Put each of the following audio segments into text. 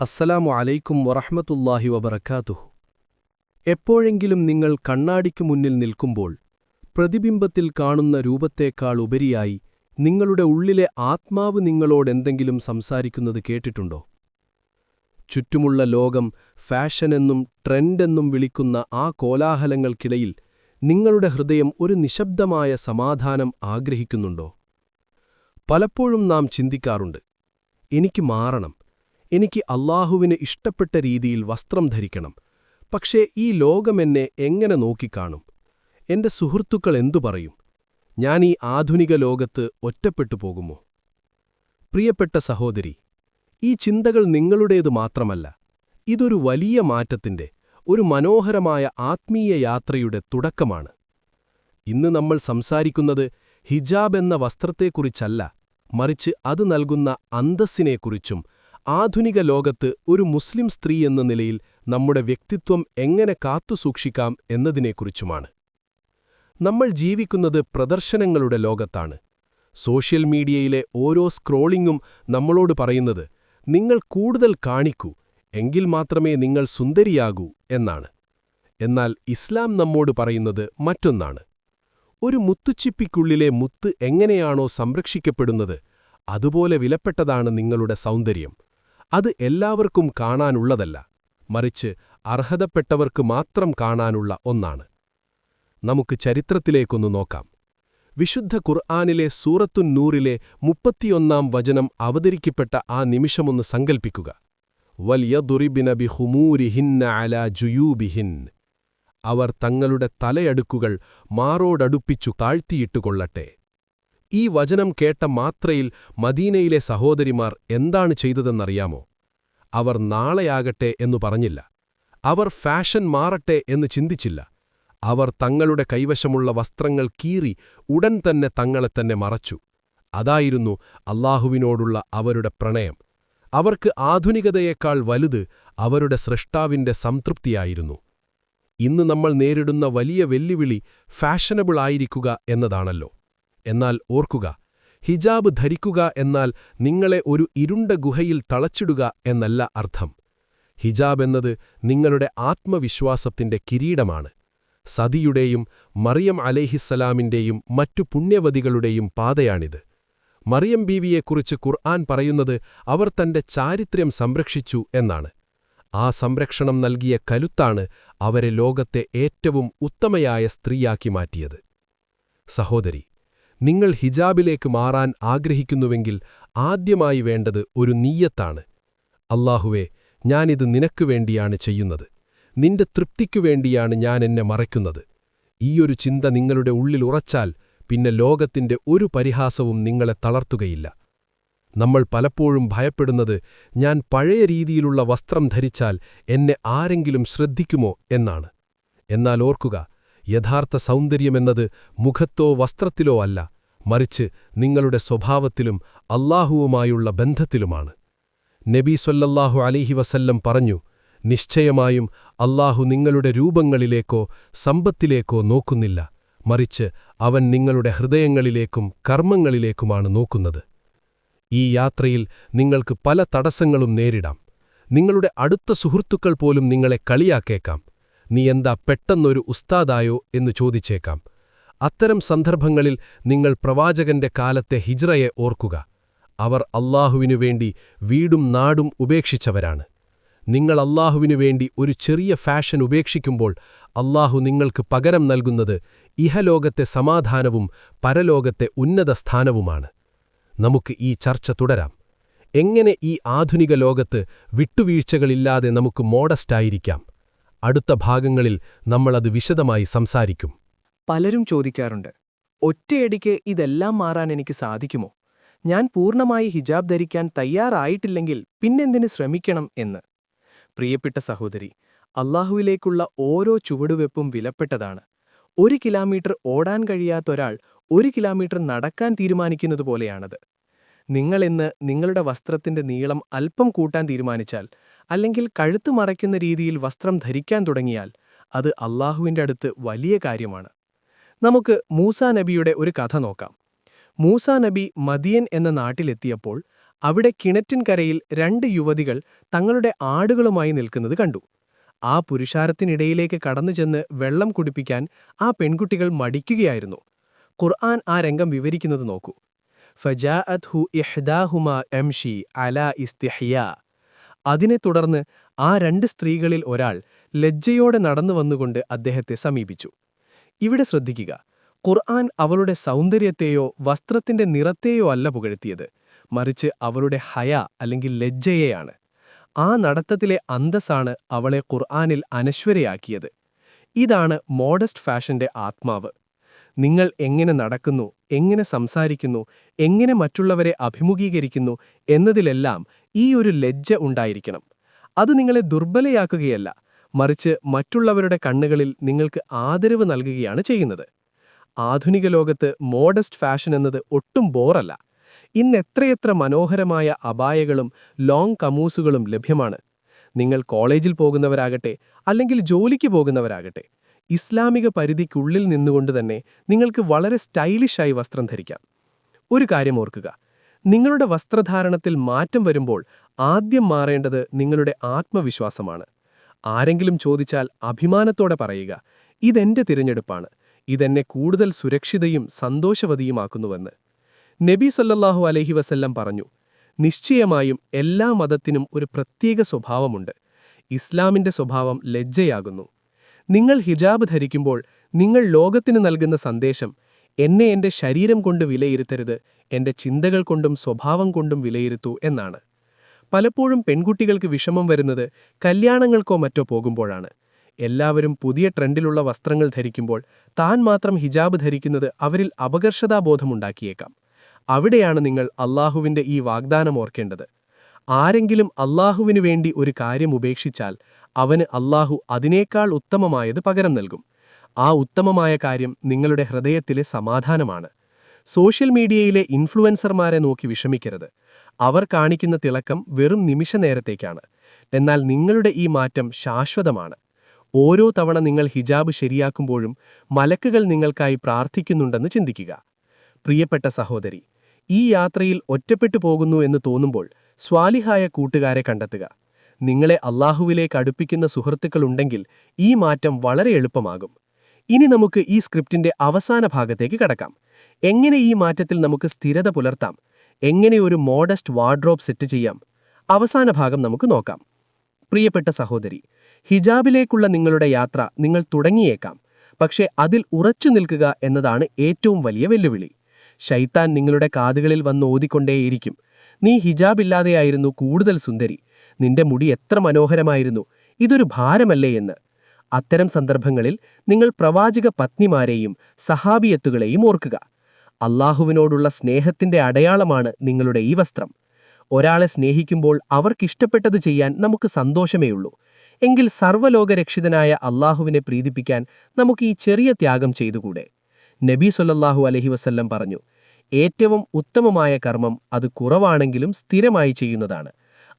അസ്സലാമു അലൈക്കും വറഹമത്തുല്ലാഹി വബറക്കാത്തുഹു എപ്പോഴെങ്കിലും നിങ്ങൾ കണ്ണാടിക്കു മുന്നിൽ നിൽക്കുമ്പോൾ പ്രതിബിംബത്തിൽ കാണുന്ന രൂപത്തേക്കാൾ ഉപരിയായി നിങ്ങളുടെ ഉള്ളിലെ ആത്മാവ് നിങ്ങളോടെന്തെങ്കിലും സംസാരിക്കുന്നത് കേട്ടിട്ടുണ്ടോ? ചുറ്റുമുള്ള ലോകം ഫാഷനെന്നും ട്രെൻഡെന്നും വിളിക്കുന്ന ആ കോലാഹലങ്ങൾക്കിടയിൽ നിങ്ങളുടെ ഹൃദയം ഒരു നിശബ്ദമായ സമാധാനം ആഗ്രഹിക്കുന്നുണ്ടോ? പലപ്പോഴും നാം ചിന്തിക്കാറുണ്ട് എനിക്ക് മാറണം എനിക്ക് അള്ളാഹുവിന് ഇഷ്ടപ്പെട്ട രീതിയിൽ വസ്ത്രം ധരിക്കണം. പക്ഷേ ഈ ലോകമെന്നെ എങ്ങനെ നോക്കിക്കാണും? എന്റെ സുഹൃത്തുക്കൾ എന്തു പറയും? ഞാൻ ഈ ആധുനിക ലോകത്ത് ഒറ്റപ്പെട്ടു പോകുമോ? പ്രിയപ്പെട്ട സഹോദരി ഈ ചിന്തകൾ നിങ്ങളുടേതു മാത്രമല്ല ഇതൊരു വലിയ മാറ്റത്തിന്റെ ഒരു മനോഹരമായ ആത്മീയ യാത്രയുടെ തുടക്കമാണ്. ഇന്ന് നമ്മൾ സംസാരിക്കുന്നത് ഹിജാബ് എന്ന വസ്ത്രത്തെക്കുറിച്ചല്ല മറിച്ച് അത് നൽകുന്ന അന്തസ്സിനെക്കുറിച്ചും ആധുനിക ലോകത്ത് ഒരു മുസ്ലിം സ്ത്രീ എന്ന നിലയിൽ നമ്മുടെ വ്യക്തിത്വം എങ്ങനെ കാത്തുസൂക്ഷിക്കാം എന്നതിനെക്കുറിച്ചുമാണ്. നമ്മൾ ജീവിക്കുന്നത് പ്രദർശനങ്ങളുടെ ലോകത്താണ്. സോഷ്യൽ മീഡിയയിലെ ഓരോ സ്ക്രോളിങ്ങും നമ്മളോട് പറയുന്നത് നിങ്ങൾ കൂടുതൽ കാണിക്കൂ എങ്കിൽ മാത്രമേ നിങ്ങൾ സുന്ദരിയാകൂ എന്നാണ്. എന്നാൽ ഇസ്ലാം നമ്മോട് പറയുന്നത് മറ്റൊന്നാണ്. ഒരു മുത്തുച്ചിപ്പിക്കുള്ളിലെ മുത്ത് എങ്ങനെയാണോ സംരക്ഷിക്കപ്പെടുന്നത് അതുപോലെ വിലപ്പെട്ടതാണ് നിങ്ങളുടെ സൗന്ദര്യം. അത് എല്ലാവർക്കും കാണാനുള്ളതല്ല മറിച്ച് അർഹതപ്പെട്ടവർക്ക് മാത്രം കാണാനുള്ള ഒന്നാണ്. നമുക്ക് ചരിത്രത്തിലേക്കൊന്നു നോക്കാം. വിശുദ്ധ ഖുർആാനിലെ സൂറത്തുന്നൂറിലെ മുപ്പത്തിയൊന്നാം വചനം അവതരിക്കപ്പെട്ട ആ നിമിഷമൊന്ന് സങ്കൽപ്പിക്കുക. വൽയദുറിബിന ഹുമൂരിഹിന്ന അല ജുയൂബിഹിൻ. അവർ തങ്ങളുടെ തലയടുക്കുകൾ മാറോടടുപ്പിച്ചു താഴ്ത്തിയിട്ടുകൊള്ളട്ടെ. ഈ വചനം കേട്ട മാത്രയിൽ മദീനയിലെ സഹോദരിമാർ എന്താണ് ചെയ്തതെന്നറിയാമോ? അവർ നാളെയാകട്ടെ എന്നു പറഞ്ഞില്ല. അവർ ഫാഷൻ മാറട്ടെ എന്ന് ചിന്തിച്ചില്ല. അവർ തങ്ങളുടെ കൈവശമുള്ള വസ്ത്രങ്ങൾ കീറി ഉടൻ തന്നെ തങ്ങളെ തന്നെ മറച്ചു. അതായിരുന്നു അള്ളാഹുവിനോടുള്ള അവരുടെ പ്രണയം. അവർക്ക് ആധുനികതയേക്കാൾ വലുത് അവരുടെ സൃഷ്ടാവിന്റെ സംതൃപ്തിയായിരുന്നു. ഇന്ന് നമ്മൾ നേരിടുന്ന വലിയ വെല്ലുവിളി ഫാഷനബിൾ ആയിരിക്കുക എന്നതാണല്ലോ. എന്നാൽ ഓർക്കുക ഹിജാബ് ധരിക്കുക എന്നാൽ നിങ്ങളെ ഒരു ഇരുണ്ട ഗുഹയിൽ തളച്ചിടുക എന്നല്ല അർത്ഥം. ഹിജാബ് എന്നത് നിങ്ങളുടെ ആത്മവിശ്വാസത്തിന്റെ കിരീടമാണ്. സതിയുടെയും മറിയം അലേഹിസ്സലാമിന്റെയും മറ്റു പുണ്യവതികളുടെയും പാതയാണിത്. മറിയം ബീവിയെക്കുറിച്ച് ഖുർആൻ പറയുന്നത് അവർ തന്റെ ചാരിത്ര്യം സംരക്ഷിച്ചു എന്നാണ്. ആ സംരക്ഷണം നൽകിയ കലുത്താണ് അവരെ ലോകത്തെ ഏറ്റവും ഉത്തമയായ സ്ത്രീയാക്കി മാറ്റിയത്. സഹോദരി നിങ്ങൾ ഹിജാബിലേക്ക് മാറാൻ ആഗ്രഹിക്കുന്നുവെങ്കിൽ ആദ്യമായി വേണ്ടത് ഒരു നീയത്താണ്. അല്ലാഹുവേ ഞാനിത് നിനക്കു വേണ്ടിയാണ് ചെയ്യുന്നത്. നിന്റെ തൃപ്തിക്കു വേണ്ടിയാണ് ഞാൻ എന്നെ മറയ്ക്കുന്നത്. ഈയൊരു ചിന്ത നിങ്ങളുടെ ഉള്ളിൽ ഉറച്ചാൽ പിന്നെ ലോകത്തിന്റെ ഒരു പരിഹാസവും നിങ്ങളെ തളർത്തുകയില്ല. നമ്മൾ പലപ്പോഴും ഭയപ്പെടുന്നത് ഞാൻ പഴയ രീതിയിലുള്ള വസ്ത്രം ധരിച്ചാൽ എന്നെ ആരെങ്കിലും ശ്രദ്ധിക്കുമോ എന്നാണ്. എന്നാൽ ഓർക്കുക യഥാർത്ഥ സൗന്ദര്യമെന്നത് മുഖത്തോ വസ്ത്രത്തിലോ അല്ല മറിച്ച് നിങ്ങളുടെ സ്വഭാവത്തിലും അല്ലാഹുവുമായുള്ള ബന്ധത്തിലുമാണ്. നബി സൊല്ലല്ലാഹു അലിഹി വസല്ലം പറഞ്ഞു നിശ്ചയമായും അല്ലാഹു നിങ്ങളുടെ രൂപങ്ങളിലേക്കോ സമ്പത്തിലേക്കോ നോക്കുന്നില്ല മറിച്ച് അവൻ നിങ്ങളുടെ ഹൃദയങ്ങളിലേക്കും കർമ്മങ്ങളിലേക്കുമാണ് നോക്കുന്നത്. ഈ യാത്രയിൽ നിങ്ങൾക്ക് പല തടസ്സങ്ങളും നേരിടാം. നിങ്ങളുടെ അടുത്ത സുഹൃത്തുക്കൾ പോലും നിങ്ങളെ കളിയാക്കേക്കാം. നീ എന്താ പെട്ടെന്നൊരു ഉസ്താദായോ എന്ന് ചോദിച്ചേക്കാം. അത്തരം സന്ദർഭങ്ങളിൽ നിങ്ങൾ പ്രവാചകന്റെ കാലത്തെ ഹിജ്റയെ ഓർക്കുക. അവർ അല്ലാഹുവിനു വേണ്ടി വീടും നാടും ഉപേക്ഷിച്ചവരാണ്. നിങ്ങൾ അല്ലാഹുവിനു വേണ്ടി ഒരു ചെറിയ ഫാഷൻ ഉപേക്ഷിക്കുമ്പോൾ അല്ലാഹു നിങ്ങൾക്ക് പകരം നൽകുന്നത് ഇഹലോകത്തെ സമാധാനവും പരലോകത്തെ ഉന്നത സ്ഥാനവുമാണ്. നമുക്ക് ഈ ചർച്ച തുടരാം. എങ്ങനെ ഈ ആധുനിക ലോകത്ത് വിട്ടുവീഴ്ചകളില്ലാതെ നമുക്ക് മോഡസ്റ്റായിരിക്കാം അടുത്ത ഭാഗങ്ങളിൽ നമ്മളത് വിശദമായി സംസാരിക്കും. പലരും ചോദിക്കാറുണ്ട് ഒറ്റയടിക്ക് ഇതെല്ലാം മാറാൻ എനിക്ക് സാധിക്കുമോ? ഞാൻ പൂർണമായി ഹിജാബ് ധരിക്കാൻ തയ്യാറായിട്ടില്ലെങ്കിൽ പിന്നെന്തിന് ശ്രമിക്കണം എന്ന്. പ്രിയപ്പെട്ട സഹോദരി അള്ളാഹുവിലേക്കുള്ള ഓരോ ചുവടുവെപ്പും വിലപ്പെട്ടതാണ്. ഒരു കിലോമീറ്റർ ഓടാൻ കഴിയാത്ത ഒരാൾ ഒരു കിലോമീറ്റർ നടക്കാൻ തീരുമാനിക്കുന്നതുപോലെയാണത് നിങ്ങളിന്ന് നിങ്ങളുടെ വസ്ത്രത്തിന്റെ നീളം അല്പം കൂട്ടാൻ തീരുമാനിച്ചാൽ അല്ലെങ്കിൽ കഴുത്തു മറയ്ക്കുന്ന രീതിയിൽ വസ്ത്രം ധരിക്കാൻ തുടങ്ങിയാൽ അത് അള്ളാഹുവിന്റെ അടുത്ത് വലിയ കാര്യമാണ്. നമുക്ക് മൂസാ നബിയുടെ ഒരു കഥ നോക്കാം. മൂസാ നബി മദിയൻ എന്ന നാട്ടിലെത്തിയപ്പോൾ അവിടെ കിണറ്റിൻകരയിൽ രണ്ട് യുവതികൾ തങ്ങളുടെ ആടുകളുമായി നിൽക്കുന്നത് കണ്ടു. ആ പുരുഷാരത്തിനിടയിലേക്ക് കടന്നു ചെന്ന് വെള്ളം കുടിപ്പിക്കാൻ ആ പെൺകുട്ടികൾ മടിക്കുകയായിരുന്നു. ഖുർആൻ ആ രംഗം വിവരിക്കുന്നത് നോക്കൂ. ഫജാഅത് ഹു ഇഹ്ദാഹുമ എംഷി അല ഇസ്തിഹ്യ അതിനെ തുടർന്ന് ആ രണ്ട് സ്ത്രീകളിൽ ഒരാൾ ലജ്ജയോടെ നടന്നു വന്നുകൊണ്ട് അദ്ദേഹത്തെ സമീപിച്ചു. ഇവിടെ ശ്രദ്ധിക്കുക ഖുർആൻ അവളുടെ സൗന്ദര്യത്തെയോ വസ്ത്രത്തിന്റെ നിറത്തെയോ അല്ല പുകഴ്ത്തിയത് മറിച്ച് അവളുടെ ഹയ അല്ലെങ്കിൽ ലജ്ജയെയാണ്. ആ നടത്തത്തിലെ അന്തസ്സാണ് അവളെ ഖുർആാനിൽ അനശ്വരയാക്കിയത്. ഇതാണ് മോഡസ്റ്റ് ഫാഷന്റെ ആത്മാവ്. നിങ്ങൾ എങ്ങനെ നടക്കുന്നു എങ്ങനെ സംസാരിക്കുന്നു എങ്ങനെ മറ്റുള്ളവരെ അഭിമുഖീകരിക്കുന്നു എന്നതിലെല്ലാം ഈ ഒരു ലജ്ജ ഉണ്ടായിരിക്കണം. അത് നിങ്ങളെ ദുർബലയാക്കുകയല്ല. മറിച്ച് മറ്റുള്ളവരുടെ കണ്ണുകളിൽ നിങ്ങൾക്ക് ആദരവ് നൽകുകയാണ് ചെയ്യുന്നത്. ആധുനിക ലോകത്ത് മോഡസ്റ്റ് ഫാഷൻ എന്നത് ഒട്ടും ബോറല്ല. ഇന്ന് എത്രയെത്ര മനോഹരമായ അപായകളും ലോങ് കമൂസുകളും ലഭ്യമാണ്. നിങ്ങൾ കോളേജിൽ പോകുന്നവരാകട്ടെ അല്ലെങ്കിൽ ജോലിക്ക് പോകുന്നവരാകട്ടെ ഇസ്ലാമിക പരിധിക്കുള്ളിൽ നിന്നുകൊണ്ട് തന്നെ നിങ്ങൾക്ക് വളരെ സ്റ്റൈലിഷായി വസ്ത്രം ധരിക്കാം. ഒരു കാര്യം ഓർക്കുക നിങ്ങളുടെ വസ്ത്രധാരണത്തിൽ മാറ്റം വരുമ്പോൾ ആദ്യം മാറേണ്ടത് നിങ്ങളുടെ ആത്മവിശ്വാസമാണ്. ആരെങ്കിലും ചോദിച്ചാൽ അഭിമാനത്തോടെ പറയുക ഇതെന്റെ തിരഞ്ഞെടുപ്പാണ്. ഇതെന്നെ കൂടുതൽ സുരക്ഷിതയും സന്തോഷവതിയുമാക്കുന്നുവെന്ന്. നബി സല്ലല്ലാഹു അലഹി വസല്ലം പറഞ്ഞു നിശ്ചയമായും എല്ലാ മതത്തിനും ഒരു പ്രത്യേക സ്വഭാവമുണ്ട്. ഇസ്ലാമിന്റെ സ്വഭാവം ലജ്ജയാകുന്നു. നിങ്ങൾ ഹിജാബ് ധരിക്കുമ്പോൾ നിങ്ങൾ ലോകത്തിന് നൽകുന്ന സന്ദേശം എന്നെ എന്റെ ശരീരം കൊണ്ട് വിലയിരുത്തരുത് എന്റെ ചിന്തകൾ കൊണ്ടും സ്വഭാവം കൊണ്ടും വിലയിരുത്തൂ എന്നാണ്. പലപ്പോഴും പെൺകുട്ടികൾക്ക് വിഷമം വരുന്നത് കല്യാണങ്ങൾക്കോ മറ്റോ പോകുമ്പോഴാണ്. എല്ലാവരും പുതിയ ട്രെൻഡിലുള്ള വസ്ത്രങ്ങൾ ധരിക്കുമ്പോൾ താൻ മാത്രം ഹിജാബ് ധരിക്കുന്നത് അവരിൽ അപകർഷതാബോധമുണ്ടാക്കിയേക്കാം. അവിടെയാണ് നിങ്ങൾ അള്ളാഹുവിന്റെ ഈ വാഗ്ദാനം ഓർക്കേണ്ടത്. ആരെങ്കിലും അള്ളാഹുവിനു വേണ്ടി ഒരു കാര്യം ഉപേക്ഷിച്ചാൽ അവന് അള്ളാഹു അതിനേക്കാൾ ഉത്തമമായത് പകരം നൽകും. ആ ഉത്തമമായ കാര്യം നിങ്ങളുടെ ഹൃദയത്തിലെ സമാധാനമാണ്. സോഷ്യൽ മീഡിയയിലെ ഇൻഫ്ലുവൻസർമാരെ നോക്കി വിഷമിക്കരുത്. അവർ കാണിക്കുന്ന തിളക്കം വെറും നിമിഷ നേരത്തേക്കാണ്. എന്നാൽ നിങ്ങളുടെ ഈ മാറ്റം ശാശ്വതമാണ്. ഓരോ തവണ നിങ്ങൾ ഹിജാബ് ശരിയാക്കുമ്പോഴും മലക്കുകൾ നിങ്ങൾക്കായി പ്രാർത്ഥിക്കുന്നുണ്ടെന്ന് ചിന്തിക്കുക. പ്രിയപ്പെട്ട സഹോദരി ഈ യാത്രയിൽ ഒറ്റപ്പെട്ടു പോകുന്നു എന്ന് തോന്നുമ്പോൾ സ്വാലിഹായ കൂട്ടുകാരെ കണ്ടെത്തുക. നിങ്ങളെ അള്ളാഹുവിലേക്ക് അടുപ്പിക്കുന്ന സുഹൃത്തുക്കളുണ്ടെങ്കിൽ ഈ മാറ്റം വളരെ എളുപ്പമാകും. ഇനി നമുക്ക് ഈ സ്ക്രിപ്റ്റിന്റെ അവസാന ഭാഗത്തേക്ക് കടക്കാം. എങ്ങനെ ഈ മാറ്റത്തിൽ നമുക്ക് സ്ഥിരത പുലർത്താം? എങ്ങനെ ഒരു മോഡസ്റ്റ് വാർഡ്രോബ് സെറ്റ് ചെയ്യാം? അവസാന ഭാഗം നമുക്ക് നോക്കാം. പ്രിയപ്പെട്ട സഹോദരി ഹിജാബിലേക്കുള്ള നിങ്ങളുടെ യാത്ര നിങ്ങൾ തുടങ്ങിയേക്കാം. പക്ഷേ അതിൽ ഉറച്ചു നിൽക്കുക എന്നതാണ് ഏറ്റവും വലിയ വെല്ലുവിളി. ശൈത്താൻ നിങ്ങളുടെ കാതുകളിൽ വന്ന് ഓതിക്കൊണ്ടേയിരിക്കും. നീ ഹിജാബില്ലാതെയായിരുന്നു കൂടുതൽ സുന്ദരി. നിന്റെ മുടി എത്ര മനോഹരമായിരുന്നു. ഇതൊരു ഭാരമല്ലേ എന്ന്. അത്തരം സന്ദർഭങ്ങളിൽ നിങ്ങൾ പ്രവാചക പത്നിമാരെയും സഹാബിയത്തുകളെയും ഓർക്കുക. അള്ളാഹുവിനോടുള്ള സ്നേഹത്തിന്റെ അടയാളമാണ് നിങ്ങളുടെ ഈ വസ്ത്രം. ഒരാളെ സ്നേഹിക്കുമ്പോൾ അവർക്കിഷ്ടപ്പെട്ടത് ചെയ്യാൻ നമുക്ക് സന്തോഷമേയുള്ളൂ എങ്കിൽ സർവലോകരക്ഷിതനായ അള്ളാഹുവിനെ പ്രീതിപ്പിക്കാൻ നമുക്ക് ഈ ചെറിയ ത്യാഗം ചെയ്തുകൂടെ? നബി സൊല്ലാഹു അലഹി വസല്ലം പറഞ്ഞു ഏറ്റവും ഉത്തമമായ കർമ്മം അത് കുറവാണെങ്കിലും സ്ഥിരമായി ചെയ്യുന്നതാണ്.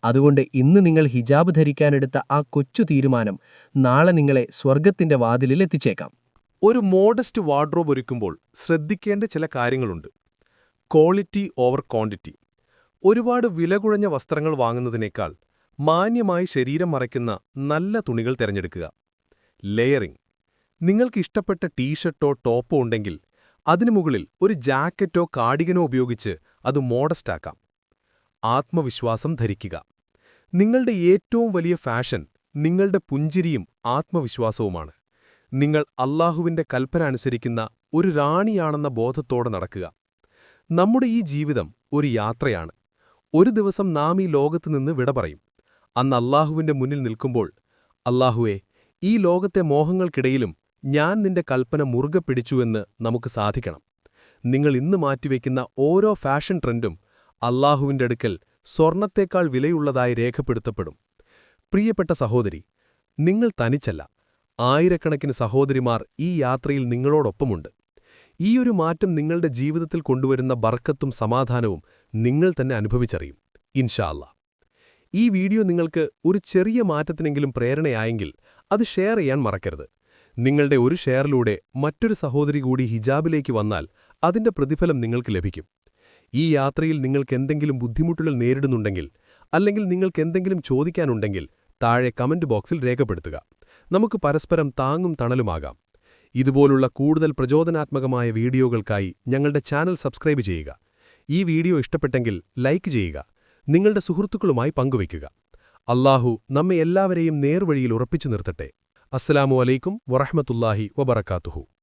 അതുകൊണ്ട് ഇന്ന് നിങ്ങൾ ഹിജാബ് ധരിക്കാനെടുത്ത ആ കൊച്ചു തീരുമാനം നാളെ നിങ്ങളെ സ്വർഗത്തിന്റെ വാതിലിൽ എത്തിച്ചേക്കാം. ഒരു മോഡസ്റ്റ് വാർഡ്രോബ് ഒരുക്കുമ്പോൾ ശ്രദ്ധിക്കേണ്ട ചില കാര്യങ്ങളുണ്ട്. Quality over quantity. ഒരുപാട് വില കുറഞ്ഞ വസ്ത്രങ്ങൾ വാങ്ങുന്നതിനേക്കാൾ മാന്യമായി ശരീരം മറയ്ക്കുന്ന നല്ല തുണികൾ തിരഞ്ഞെടുക്കുക. ലെയറിംഗ്. നിങ്ങൾക്ക് ഇഷ്ടപ്പെട്ട ടീഷർട്ടോ ടോപ്പോ ഉണ്ടെങ്കിൽ അതിനു മുകളിൽ ഒരു ജാക്കറ്റോ കാർഡിഗനോ ഉപയോഗിച്ച് അത് മോഡസ്റ്റാക്കാം. ആത്മവിശ്വാസം ധരിക്കുക. നിങ്ങളുടെ ഏറ്റവും വലിയ ഫാഷൻ നിങ്ങളുടെ പുഞ്ചിരിയും ആത്മവിശ്വാസവുമാണ്. നിങ്ങൾ അള്ളാഹുവിന്റെ കൽപ്പന അനുസരിക്കുന്ന ഒരു റാണിയാണെന്ന ബോധത്തോടെ നടക്കുക. നമ്മുടെ ഈ ജീവിതം ഒരു യാത്രയാണ്. ഒരു ദിവസം നാം ഈ ലോകത്തുനിന്ന് വിട പറയും. അന്ന് അള്ളാഹുവിന്റെ മുന്നിൽ നിൽക്കുമ്പോൾ അള്ളാഹുവെ ഈ ലോകത്തെ മോഹങ്ങൾക്കിടയിലും ഞാൻ നിന്റെ കൽപ്പന മുറുകെ പിടിച്ചുവെന്ന് നമുക്ക് സാധിക്കണം. നിങ്ങൾ ഇന്ന് മാറ്റിവെക്കുന്ന ഓരോ ഫാഷൻ ട്രെൻഡും അള്ളാഹുവിന്റെ അടുക്കൽ സ്വർണത്തേക്കാൾ വിലയുള്ളതായി രേഖപ്പെടുത്തപ്പെടും. പ്രിയപ്പെട്ട സഹോദരി നിങ്ങൾ തനിച്ചല്ല ആയിരക്കണക്കിന് സഹോദരിമാർ ഈ യാത്രയിൽ നിങ്ങളോടൊപ്പമുണ്ട്. ഈയൊരു മാറ്റം നിങ്ങളുടെ ജീവിതത്തിൽ കൊണ്ടുവരുന്ന ബർക്കത്തും സമാധാനവും നിങ്ങൾ തന്നെ അനുഭവിച്ചറിയും. ഇൻഷാല്ല ഈ വീഡിയോ നിങ്ങൾക്ക് ഒരു ചെറിയ മാറ്റത്തിനെങ്കിലും പ്രേരണയായെങ്കിൽ അത് ഷെയർ ചെയ്യാൻ മറക്കരുത്. നിങ്ങളുടെ ഒരു ഷെയറിലൂടെ മറ്റൊരു സഹോദരി കൂടി ഹിജാബിലേക്ക് വന്നാൽ അതിന്റെ പ്രതിഫലം നിങ്ങൾക്ക് ലഭിക്കും. ഈ യാത്രയിൽ നിങ്ങൾക്ക് എന്തെങ്കിലും ബുദ്ധിമുട്ടുകൾ നേരിടുന്നുണ്ടെങ്കിൽ അല്ലെങ്കിൽ നിങ്ങൾക്ക് എന്തെങ്കിലും ചോദിക്കാനുണ്ടെങ്കിൽ താഴെ കമന്റ് ബോക്സിൽ രേഖപ്പെടുത്തുക. നമുക്ക് പരസ്പരം താങ്ങും തണലുമാകാം. ഇതുപോലുള്ള കൂടുതൽ പ്രചോദനാത്മകമായ വീഡിയോകൾക്കായി ഞങ്ങളുടെ ചാനൽ സബ്സ്ക്രൈബ് ചെയ്യുക. ഈ വീഡിയോ ഇഷ്ടപ്പെട്ടെങ്കിൽ ലൈക്ക് ചെയ്യുക. നിങ്ങളുടെ സുഹൃത്തുക്കളുമായി പങ്കുവയ്ക്കുക. അല്ലാഹു നമ്മെ എല്ലാവരെയും നേർവഴിയിൽ ഉറപ്പിച്ചു നിർത്തട്ടെ. അസ്സലാമു അലൈക്കും വറഹ്മത്തുള്ളാഹി വബറകാതുഹു.